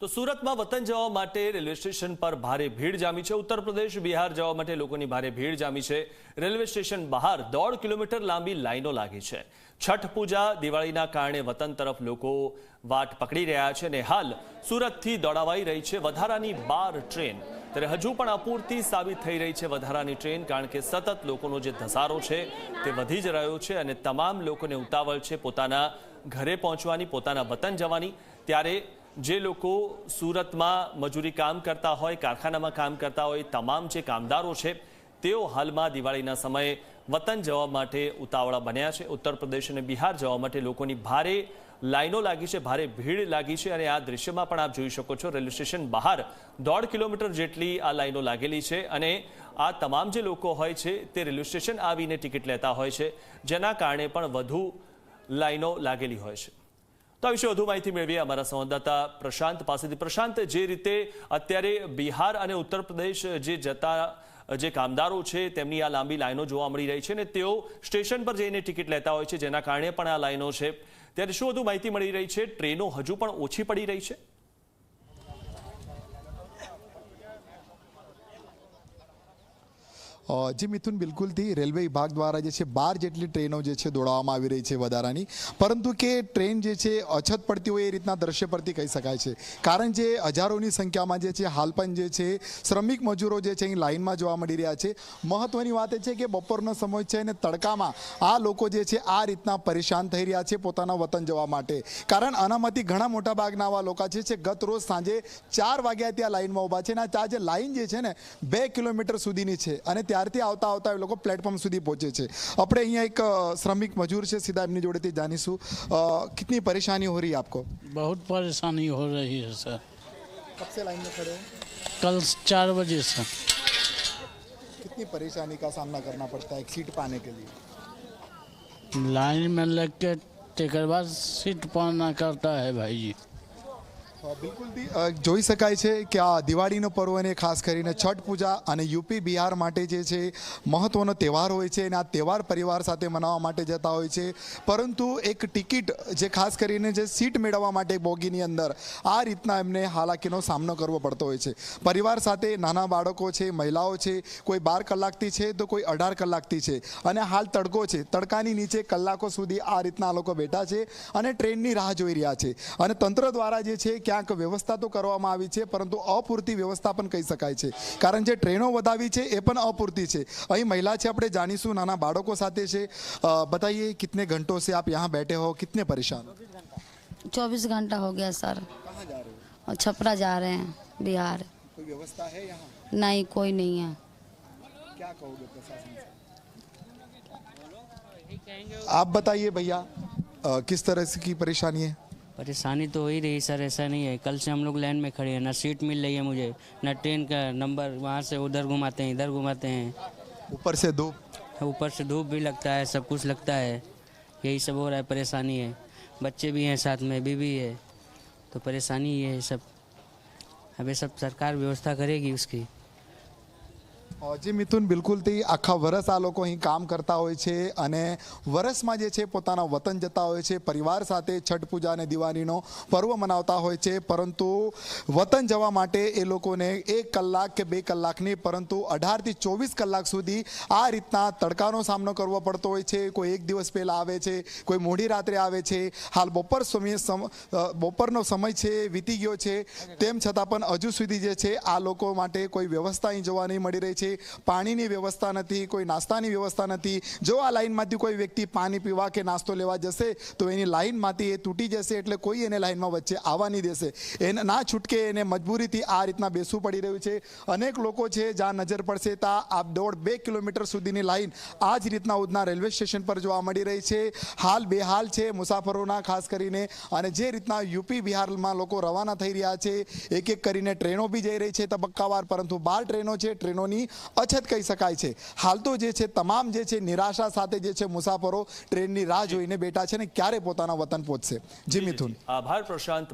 તો સુરતમાં વતન જવા માટે રેલવે સ્ટેશન પર ભારે ભીડ જામી છે. ઉત્તર પ્રદેશ, બિહાર જવા માટે લોકોની ભારે ભીડ જામી છે. રેલવે સ્ટેશન બહાર દોઢ કિલોમીટર લાંબી લાઈનો લાગી છે. છઠ પૂજા દિવાળીના કારણે વતન તરફ લોકો વાટ પકડી રહ્યા છે અને હાલ સુરતથી દોડાવાઈ રહી છે વધારાની બાર ટ્રેન. ત્યારે હજુ પણ અપૂરતી સાબિત થઈ રહી છે વધારાની ટ્રેન, કારણ કે સતત લોકોનો જે ધસારો છે તે વધી જ રહ્યો છે અને તમામ લોકોને ઉતાવળ છે પોતાના ઘરે પહોંચવાની, પોતાના વતન જવાની. ત્યારે જે લોકો સુરતમાં મજૂરી કામ કરતા હોય, કારખાનામાં કામ કરતા હોય, તમામ જે કામદારો છે, તેઓ હાલમાં દિવાળીના સમયે વતન જવા માટે ઉતાવળા બન્યા છે. ઉત્તર પ્રદેશ અને બિહાર જવા માટે લોકોની ભારે લાઈનો લાગી છે, ભારે ભીડ લાગી છે અને આ દૃશ્યમાં પણ આપ જોઈ શકો છો, રેલવે સ્ટેશન બહાર દોઢ કિલોમીટર જેટલી આ લાઈનો લાગેલી છે અને આ તમામ જે લોકો હોય છે, તે રેલવે સ્ટેશન આવીને ટિકિટ લેતા હોય છે, જેના કારણે પણ વધુ લાઈનો લાગેલી હોય છે. તો આ વિશે વધુ માહિતી મેળવીએ અમારા સંવાદદાતા પ્રશાંત પાસેથી. પ્રશાંત, જે રીતે અત્યારે બિહાર અને ઉત્તર પ્રદેશ જે જતા, જે કામદારો છે, તેમની આ લાંબી લાઈનો જોવા મળી રહી છે અને તેઓ સ્ટેશન પર જઈને ટિકિટ લેતા હોય છે, જેના કારણે પણ આ લાઈનો છે. ત્યારે શું વધુ માહિતી મળી રહી છે? ટ્રેનો હજુ પણ ઓછી પડી રહી છે? જી મિથુન બિલકુલથી રેલવે વિભાગ દ્વારા જે છે, બાર જેટલી ટ્રેનો જે છે, દોડાવવામાં આવી રહી છે વધારાની. પરંતુ કે ટ્રેન જે છે, અછત પડતી હોય એ રીતના દ્રશ્ય પરથી કહી શકાય છે. કારણ જે હજારોની સંખ્યામાં જે છે હાલ પણ જે છે, શ્રમિક મજૂરો જે છે, અહીં લાઇનમાં જોવા મળી રહ્યા છે. મહત્વની વાત એ છે કે બપોરનો સમય છે અને તડકામાં આ લોકો જે છે, આ રીતના પરેશાન થઈ રહ્યા છે પોતાના વતન જવા માટે. કારણ આનામાંથી ઘણા મોટા ભાગના આવા લોકો છે જે ગત રોજ સાંજે ચાર વાગ્યા ત્યાં લાઇનમાં ઊભા છે અને આ જે લાઇન જે છે ને, બે કિલોમીટર સુધીની છે અને ત્યારથી આવતા આવતા એ લોકો પ્લેટફોર્મ સુધી પહોંચે છે આપણે અહીંયા એક અ, શ્રમિક મજૂર છે સીધા એમની જોડેથી જાણીશું અ, કિતની પરેશાની हो रही है आपको बहुत परेशानी हो रही है सर कब से लाइन में खड़े हो कल चार बजे से कितनी परेशानी का सामना करना पड़ता है एक सीट पाने के लिए लाइन में लग के टेकर बाद सीट पाना करता है भाई जी અ, જોઈ શકાય છે કે આ દિવાળીનો પર્વ અને ખાસ કરીને છઠ પૂજા અને યુપી બિહાર માટે જે છે મહત્વનો તહેવાર હોય છે અને આ તહેવાર પરિવાર સાથે મનાવવા માટે જતા હોય છે. પરંતુ એક ટિકિટ જે ખાસ કરીને જે સીટ મેળવવા માટે બોગીની અંદર આ રીતના એમને હાલાકીનો સામનો કરવો પડતો હોય છે. પરિવાર સાથે નાના બાળકો છે મહિલાઓ છે કોઈ બાર કલાકથી છે તો કોઈ અઢાર કલાકથી છે. અને હાલ તડકો છે. તડકાની નીચે કલાકો સુધી આ રીતના આ લોકો બેઠા છે અને ટ્રેનની રાહ જોઈ રહ્યા છે. અને તંત્ર દ્વારા જે છે ક્યાંક વ્યવસ્થા તો કરવામાં આવી છે પરંતુ અપૂરતી વ્યવસ્થા પણ કહી શકાય છે કારણ જે ટ્રેનો વધાવી છે એ પણ અપૂરતી છે અહીં મહિલા છે આપણે જાણીશું નાના બાળકો સાથે છે અ, बताइए कितने घंटों से आप यहाँ बैठे हो कितने परेशान हो चौबीस घंटा हो गया सर कहाँ जा रहे हो और छपरा जा रहे हैं बिहार कोई व्यवस्था है यहाँ नहीं कोई नहीं है क्या कहोगे प्रशासन से आप बताइए भैया अ, किस तरह से की परेशानी है परेशानी तो हो ही रही सर ऐसा नहीं है। कल से हम लोग लाइन में खड़े हैं ना सीट मिल रही है मुझे ना ट्रेन का नंबर वहाँ से उधर घुमाते हैं इधर घुमाते हैं। ऊपर से धूप? ऊपर से धूप भी लगता है सब कुछ लगता है। यही सब हो रहा है परेशानी है। बच्चे भी हैं साथ में बीवी है। तो परेशानी ये है सब। अब ये सब सरकार व्यवस्था करेगी उसकी। જી મિથુન, બિલકુલથી આખા વરસ આ લોકો અહીં કામ કરતા હોય છે અને વરસમાં જે છે પોતાના વતન જતા હોય છે, પરિવાર સાથે છઠ પૂજા અને દિવાળીનો પર્વ મનાવતા હોય છે, પરંતુ વતન જવા માટે એ લોકોને એક કલાક કે બે કલાકની પરંતુ અઢારથી ચોવીસ કલાક સુધી આ રીતના તડકાનો સામનો કરવો પડતો હોય છે. કોઈ એક દિવસ પહેલાં આવે છે, કોઈ મોડી રાત્રે આવે છે. હાલ બપોર સમય સમ બપોરનો સમય છે, વીતી ગયો છે. તેમ છતાં પણ હજુ સુધી જે છે આ લોકો માટે કોઈ વ્યવસ્થા અહીં જોવા નહીં મળી રહી છે, પાણીની વ્યવસ્થા નથી, કોઈ નાસ્તાની વ્યવસ્થા નથી. જો આ લાઇનમાંથી કોઈ વ્યક્તિ પાણી પીવા કે નાસ્તો લેવા જશે, તો એની લાઇનમાંથી એ તૂટી જશે એટલે કોઈ એને લાઇનમાં વચ્ચે આવવા નહીં દેશે. એને ના છૂટકે એને મજબૂરીથી આ રીતના બેસવું પડી રહ્યું છે. અનેક લોકો છે, જ્યાં નજર પડશે ત્યાં આ દોઢ બે કિલોમીટર સુધીની લાઇન આ જ રીતના ઉધના રેલવે સ્ટેશન પર જોવા મળી રહી છે. હાલ બેહાલ છે મુસાફરોના, ખાસ કરીને, અને જે રીતના યુપી બિહારમાં લોકો રવાના થઈ રહ્યા છે એક એક કરીને ટ્રેનો બી જઈ રહી છે તબક્કાવાર, પરંતુ બાર ટ્રેનો છે, ટ્રેનોની અછત કહી શકાય છે. હાલ તો જે છે તમામ જે છે નિરાશા સાથે જે છે મુસાફરો ટ્રેનની રાહ જોઈને બેઠા છે ને ક્યારે પોતાના વતન પહોંચશે? જી મિથુન. આભાર પ્રશાંત